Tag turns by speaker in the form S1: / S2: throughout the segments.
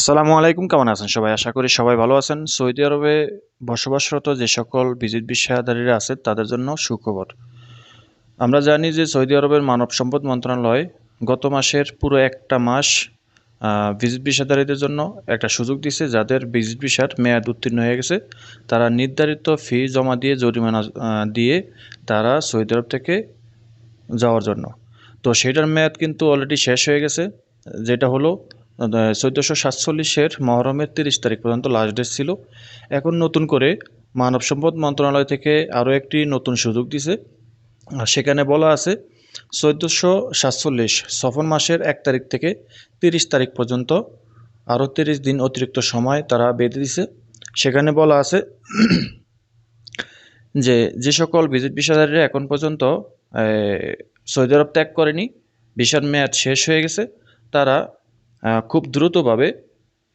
S1: আসসালামু আলাইকুম, কেমন আছেন সবাই? আশা করি সবাই ভালো আছেন। সৌদি আরবে বসবাসরত যে সকল ভিজিট ভিসাধারীরা আছে, তাদের জন্য সুখবর। আমরা জানি যে সৌদি আরবের মানব সম্পদ মন্ত্রণালয় গত মাসের পুরো একটা মাস ভিজিট ভিসাধারীদের জন্য একটা সুযোগ দিছে যাদের ভিজিট ভিসার মেয়াদ উত্তীর্ণ হয়ে গেছে। তারা নির্ধারিত ফি জমা দিয়ে, জরিমানা দিয়ে তারা সৌদি আরব থেকে যাওয়ার জন্য। তো সেটার মেয়াদ কিন্তু অলরেডি শেষ হয়ে গেছে, যেটা হলো চোদ্দোশো সাতচল্লিশের মহরমের তিরিশ তারিখ পর্যন্ত লাস্ট ডেট ছিল। এখন নতুন করে মানব সম্পদ মন্ত্রণালয় থেকে আরও একটি নতুন সুযোগ দিছে। সেখানে বলা আছে, চোদ্দোশো সাতচল্লিশ সফর মাসের এক তারিখ থেকে তিরিশ তারিখ পর্যন্ত আরও তিরিশ দিন অতিরিক্ত সময় তারা বেঁধে দিছে। সেখানে বলা আছে যে যে সকল ভিজিট ভিসাধারীরা এখন পর্যন্ত সৌদি আরব ত্যাগ করেনি, ভিসার মেয়াদ শেষ হয়ে গেছে। তারা খুব দ্রুতভাবে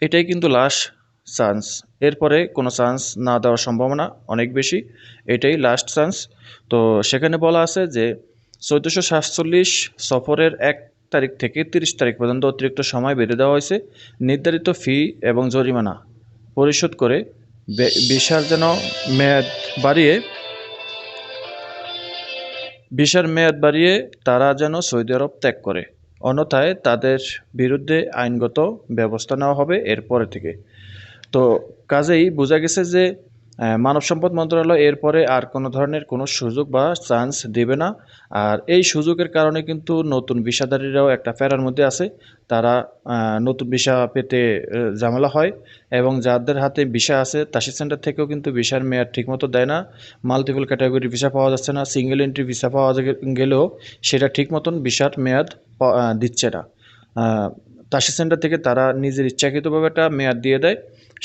S1: এটাই কিন্তু লাস্ট চান্স এরপরে কোনো চান্স না দেওয়ার সম্ভাবনা অনেক বেশি, এটাই লাস্ট চান্স তো সেখানে বলা আছে যে চৌদ্দোশো সাতচল্লিশ সফরের এক তারিখ থেকে তিরিশ তারিখ পর্যন্ত অতিরিক্ত সময় বেঁধে দেওয়া হয়েছে। নির্ধারিত ফি এবং জরিমানা পরিশোধ করে বে- ভিসার যেন মেয়াদ বাড়িয়ে ভিসার মেয়াদ বাড়িয়ে তারা যেন সৌদি আরব ত্যাগ করে। অন্যথায় তাদের বিরুদ্ধে আইনগত ব্যবস্থা নেওয়া হবে এরপরে থেকে। তো কাজেই বোঝা গেছে যে মানব সম্পদ মন্ত্রণালয় এরপরে আর কোনো ধরনের কোনো সুযোগ বা চান্স দেবে না। আর এই সুযোগের কারণে কিন্তু নতুন ভিসাধারীরাও একটা ফেরার মধ্যে আছে। তারা নতুন ভিসা পেতে ঝামেলা হয় এবং যাদের হাতে ভিসা আছে তাসি সেন্টার থেকেও কিন্তু ভিসার মেয়াদ ঠিকমতো দেয় না। মাল্টিপল ক্যাটাগরি ভিসা পাওয়া যাচ্ছে না, সিঙ্গেল এন্ট্রি ভিসা পাওয়া গেলেও সেটা ঠিক মতন ভিসার মেয়াদ দিচ্ছে না। তাসি সেন্টার থেকে তারা নিজের ইচ্ছাকৃতভাবে একটা মেয়াদ দিয়ে দেয়।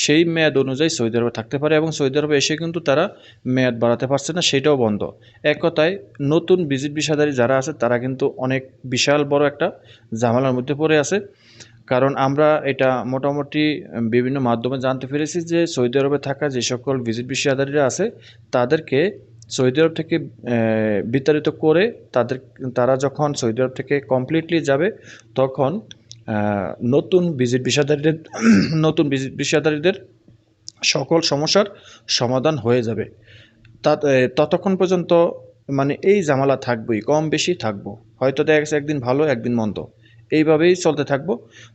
S1: সেই মেয়াদ অনুযায়ী সৌদি আরবে থাকতে পারে এবং সৌদি আরবে এসে কিন্তু তারা মেয়াদ বাড়াতে পারছে না, সেটাও বন্ধ। এক কথায়, নতুন ভিজিট ভিসাধারী যারা আছে, তারা কিন্তু অনেক বিশাল বড় একটা ঝামেলার মধ্যে পড়ে আছে। কারণ আমরা এটা মোটামুটি বিভিন্ন মাধ্যমে জানতে পেরেছি যে সৌদি আরবে থাকা যে সকল ভিজিট ভিসাধারীরা আছে, তাদেরকে সৌদি আরব থেকে বিতাড়িত করে তাদের, তারা যখন সৌদি আরব থেকে কমপ্লিটলি যাবে, তখন নতুন ভিজিট ভিসাধারীদের নতুন ভিজিট ভিসাধারীদের সকল সমস্যার সমাধান হয়ে যাবে। তা ততক্ষণ পর্যন্ত মানে এই জামালা থাকবেই, কম বেশি থাকব। হয়তো দেখা গেছে একদিন ভালো, একদিন মন্দ। এইভাবেই চলতে থাকব।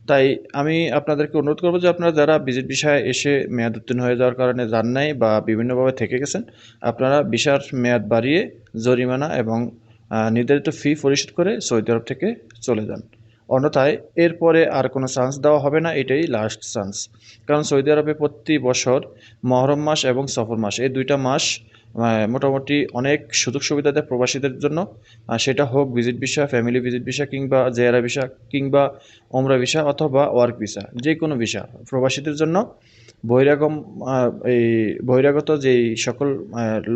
S1: তাই আমি আপনাদেরকে অনুরোধ করব যে আপনারা যারা ভিজিট বিষয়ে এসে মেয়াদ উত্তীর্ণ হয়ে যাওয়ার কারণে যান নাই বা বিভিন্নভাবে থেকে গেছেন, আপনারা ভিসার মেয়াদ বাড়িয়ে জরিমানা এবং নির্ধারিত ফি পরিশোধ করে সৌদি আরব থেকে চলে যান। অন্যথায় এরপরে আর কোনো চান্স দেওয়া হবে না, এটাই লাস্ট চান্স কারণ সৌদি আরবে প্রতি বছর মহরম মাস এবং সফর মাস, এই দুইটা মাস মোটামুটি অনেক সুযোগ সুবিধা দেয় প্রবাসীদের জন্য। সেটা হোক visit visa family visit visa কিংবা জেয়ারা ভিসা কিংবা ওমরা ভিসা অথবা ওয়ার্ক ভিসা যে কোনো ভিসা প্রবাসীদের জন্য। বহিরাগম এই বহিরাগত যেই সকল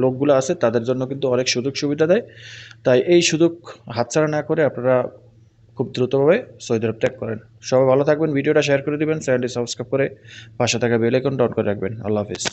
S1: লোকগুলো আছে তাদের জন্য কিন্তু অনেক সুযোগ সুবিধা দেয়। তাই এই সুযোগ হাতছাড়া না করে আপনারা খুব দ্রুতভাবে সৌদি আরব ত্যাগ করেন। সবাই ভালো থাকবেন, ভিডিওটা শেয়ার করে দেবেন, চ্যানেলটি সাবস্ক্রাইব করে পাশে থাকা বেল ডট করে রাখবেন। আল্লাহ হাফিজ।